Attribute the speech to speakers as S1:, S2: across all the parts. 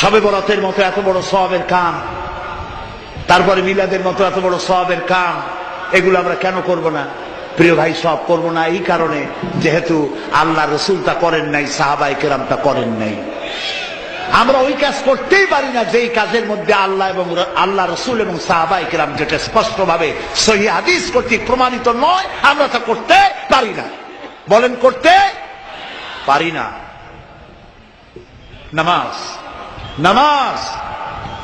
S1: সবে বরাতের মতো এত বড় সবের কাম, তারপরে মিলাদের মতো এত বড় সবের কাম, এগুলো আমরা কেন করব না? প্রিয় ভাই, সব করব না এই কারণে যেহেতু আল্লাহ রসুল তা করেন নাই সাহাবাই কেরাম তা করেন নাই। আমরা ওই কাজ করতেই পারি না যেই কাজের মধ্যে আল্লাহ এবং আল্লাহ রসুল এবং সাহাবাই কেরাম যেটা স্পষ্ট ভাবে সহি হাদিস কর্তৃক প্রমাণিত নয়, আমরা তা করতে পারি না। বলেন, করতে পারি না। নামাজ। নামাজ।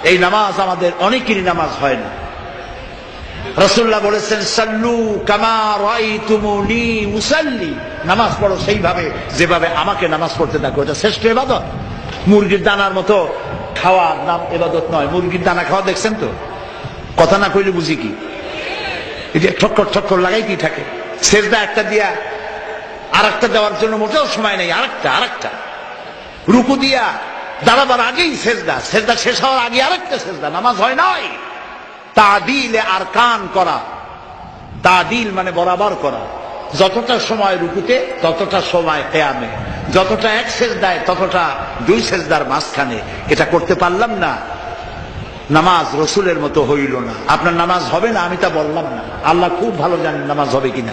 S1: এই নামাজ আমাদের অনেকেরই নামাজ হয় না। রসুল্লাহ বলেছেন, সাল্লু কামার মুসাল্লি। নামাজ পড়ো সেইভাবে, যেভাবে আমাকে নামাজ পড়তে থাকো এটা শ্রেষ্ঠ এবাদত মুরগির দানার মতো খাওয়ার নাম এবাদত নয়। মুরগির দানা খাওয়া দেখছেন তো? কথা না কইলে বুঝি কি? এটা ঠক্কর ঠক্কর লাগাইতেই থাকে? শেষদা একটা দিয়া আর একটা দেওয়ার জন্য মোটেও সময় নেই। আরেকটা আরেকটা। রুকু দিয়া দাঁড়াবার আগেই সেজদা। সেজদা শেষ হওয়ার আগে আরেকটা সেজদা, নামাজ হয় নয় তাদিলে আর কান করা। তাদিল মানে বরাবর করা। যতটা সময় রুকুতে, ততটা সময় কেয়ামে। যতটা এক সেজদায়, ততটা দুই সেজদার মাঝখানে। এটা করতে পারলাম না। নামাজ রসুলের মতো হইল না। আপনার নামাজ হবে না, আমি তা বললাম না। আল্লাহ খুব ভালো জানেন নামাজ হবে কিনা।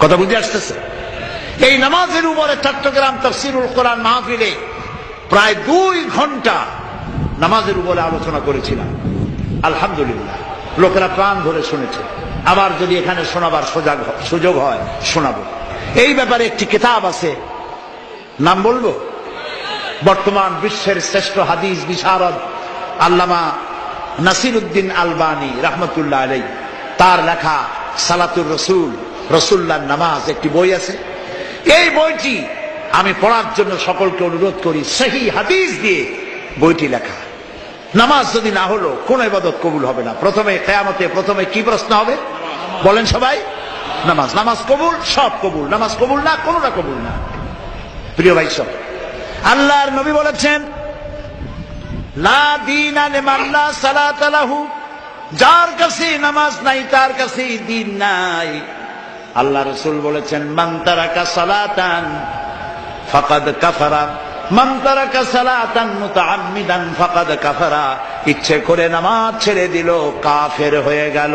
S1: কথা বুঝে আসতেছে? এই নামাজের উপরে চট্টগ্রাম তফসিরুল কোরআন মাহফিলে প্রায় দুই ঘণ্টা নামাজের উপরে আলোচনা করেছিলাম। আলহামদুলিল্লাহ। লোকেরা প্রাণ ধরে শুনেছে। আবার যদি এখানে শোনাবার সোজা সুযোগ হয়, শোনাবো। এই ব্যাপারে একটি কিতাব আছে। নাম বলব? বর্তমান বিশ্বের শ্রেষ্ঠ হাদিস বিশারদ আল্লামা নাসির উদ্দিন আলবানী রহমতুল্লাহ আলাই তার লেখা সালাতুর রসুল রসুল্লাহ নামাজ একটি বই আছে। এই বইটি আমি পড়ার জন্য সকলকে অনুরোধ করি সেই হাদিস দিয়ে বইটি লেখা। নামাজ যদি না হলো, কোন ইবাদত কবুল হবে না। প্রথমে কেয়ামতে প্রথমে কি প্রশ্ন হবে? বলেন সবাই। নামাজ নামাজ কবুল, সব কবুল। নামাজ কবুল না, কোনটা কবুল না। প্রিয় ভাই সব, আল্লাহর নবী বলেছেন যার কাছে নামাজ নাই, তার কাছে দিন নাই। আল্লাহ রসুল বলেছেন, মান তারাকা সালাতান ফাকাদ কাফারা। কাফারা। ইচ্ছে করে নামাজ ছেড়ে দিল কাফের হয়ে গেল।